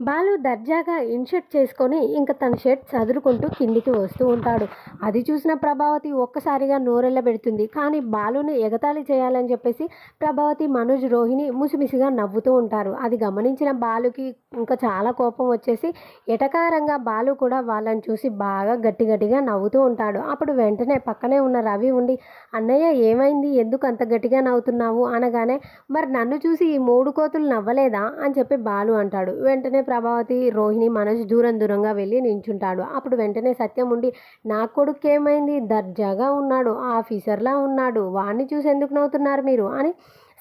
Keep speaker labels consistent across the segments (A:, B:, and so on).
A: బాలు దర్జాగా ఇన్షర్ట్ చేసుకొని ఇంకా తన షర్ట్ చదురుకుంటూ కిందికి వస్తూ ఉంటాడు. అది చూసిన ప్రభావతి ఒక్కసారిగా నోరెళ్ళ పెడుతుంది కానీ బాలుని ఎగతాళి చేయాలని చెప్పేసి ప్రభావతి మనోజ్ రోహిణి ముసిమిసిగా నవ్వుతూ ఉంటారు. అది గమనించిన బాలుకి ఇంకా చాలా కోపం వచ్చేసి ఎటకారంగా బాలు కూడా వాళ్ళని చూసి బాగా గట్టి గట్టిగా నవ్వుతూ ఉంటాడు. అప్పుడు వెంటనే పక్కనే ఉన్న రవి ఉండి అన్నయ్య ఏమైంది? ఎందుకు అంత గట్టిగా నవ్వుతున్నావు? అనగానే మరి నన్ను చూసి ఈ మూడు కోతులు నవ్వలేదా? అని చెప్పి బాలు అంటాడు. వెంటనే ప్రభావతి రోహిణి మనోజ్ దూరం దూరంగా వెళ్ళి నించుంటాడు. అప్పుడు వెంటనే సత్యం ఉండి నా కొడుకు ఏమైంది? దర్జాగా ఉన్నాడు ఆఫీసర్లా ఉన్నాడు వాడిని చూసి ఎందుకు నవ్వుతున్నారు మీరు అని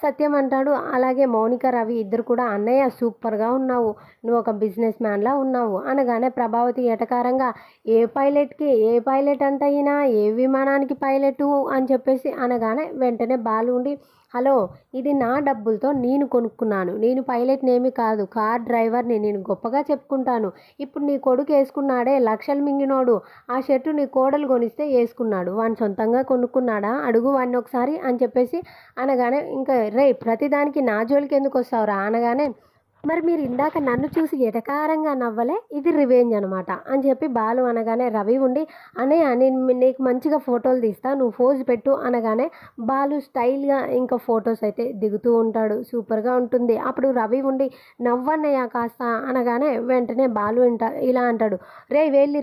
A: సత్యం అంటాడు. అలాగే మౌనిక రవి ఇద్దరు కూడా అన్నయ్య సూపర్గా ఉన్నావు. నువ్వు ఒక బిజినెస్ మ్యాన్లా ఉన్నావు. అనగానే ప్రభావతి ఎటకారంగా ఏ పైలట్కి ఏ పైలట్ అంట అయినా ఏ విమానానికి పైలట్? అని చెప్పేసి అనగానే వెంటనే బాలు ఉండి హలో ఇది నా డబ్బులతో నేను కొనుక్కున్నాను. నేను పైలట్నేమి కాదు. కార్ డ్రైవర్ని నేను గొప్పగా చెప్పుకుంటాను. ఇప్పుడు నీ కొడుకు వేసుకున్నాడే లక్షలు మింగినోడు. ఆ షర్టు నీ కోడలు కొనిస్తే వేసుకున్నాడు వాడిని సొంతంగా కొనుక్కున్నాడా? అడుగు వాడిని ఒకసారి అని చెప్పేసి అనగానే ఇంకా రే ప్రతిదానికి నా జోలికి ఎందుకు వస్తావురా? అనగానే మరి మీరు ఇందాక నన్ను చూసి ఎటకారంగా నవ్వలే? ఇది రివెంజ్ అనమాట. అని చెప్పి బాలు అనగానే రవి ఉండి అనే నేను నీకు మంచిగా ఫోటోలు తీస్తా నువ్వు ఫోజ్ పెట్టు అనగానే బాలు స్టైల్గా ఇంకా ఫొటోస్ అయితే దిగుతూ ఉంటాడు. సూపర్గా ఉంటుంది. అప్పుడు రవి ఉండి నవ్వన్నయ్య కాస్త అనగానే వెంటనే బాలు ఇలా అంటాడు రే వేళ్ళు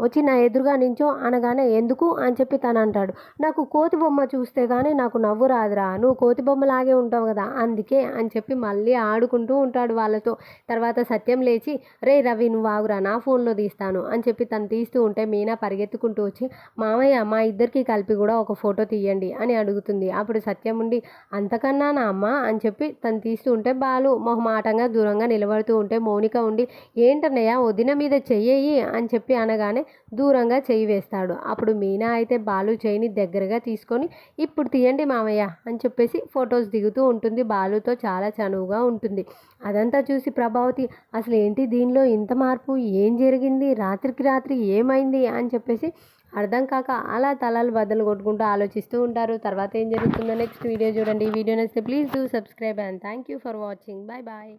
A: వచ్చి నా ఎదురుగా నించో అనగానే ఎందుకు? అని చెప్పి తను అంటాడు నాకు కోతి బొమ్మ చూస్తే కానీ నాకు నవ్వు రాదురా నువ్వు కోతి బొమ్మలాగే ఉంటావు కదా అందుకే అని చెప్పి మళ్ళీ ఆడుకుంటూ ఉంటాడు వాళ్ళతో. తర్వాత సత్యం లేచి రే రవి నువ్వు ఆగురా నా ఫోన్లో తీస్తాను అని చెప్పి తను తీస్తూ ఉంటే మీనా పరిగెత్తుకుంటూ వచ్చి మామయ్య మా ఇద్దరికి కలిపి కూడా ఒక ఫోటో తీయండి అని అడుగుతుంది. అప్పుడు సత్యం ఉండి అంతకన్నా నా అమ్మ అని చెప్పి తను తీస్తూ ఉంటే బాలు మొహమాటంగా దూరంగా నిలబడుతూ ఉంటే మౌనిక ఉండి ఏంటన్నయ్య వదిన మీద చెయ్యి అని చెప్పి అనగానే దూరంగా చెయ్యి వేస్తాడు. అప్పుడు మీనా అయితే బాలు చేయిని దగ్గరగా తీసుకొని ఇప్పుడు తీయండి మామయ్య అని చెప్పేసి ఫొటోస్ దిగుతూ ఉంటుంది. బాలుతో చాలా చనువుగా ఉంటుంది. అదంతా చూసి ప్రభావతి అసలు ఏంటి దీనిలో ఇంత మార్పు? ఏం జరిగింది? రాత్రికి రాత్రి ఏమైంది? అని చెప్పేసి అర్థం కాక అలా తలలు బద్దలు కొట్టుకుంటూ ఆలోచిస్తూ ఉంటారు. తర్వాత ఏం జరుగుతుందో నెక్స్ట్ వీడియో చూడండి. ఈ వీడియో నచ్చితే please do subscribe and thank you for watching bye bye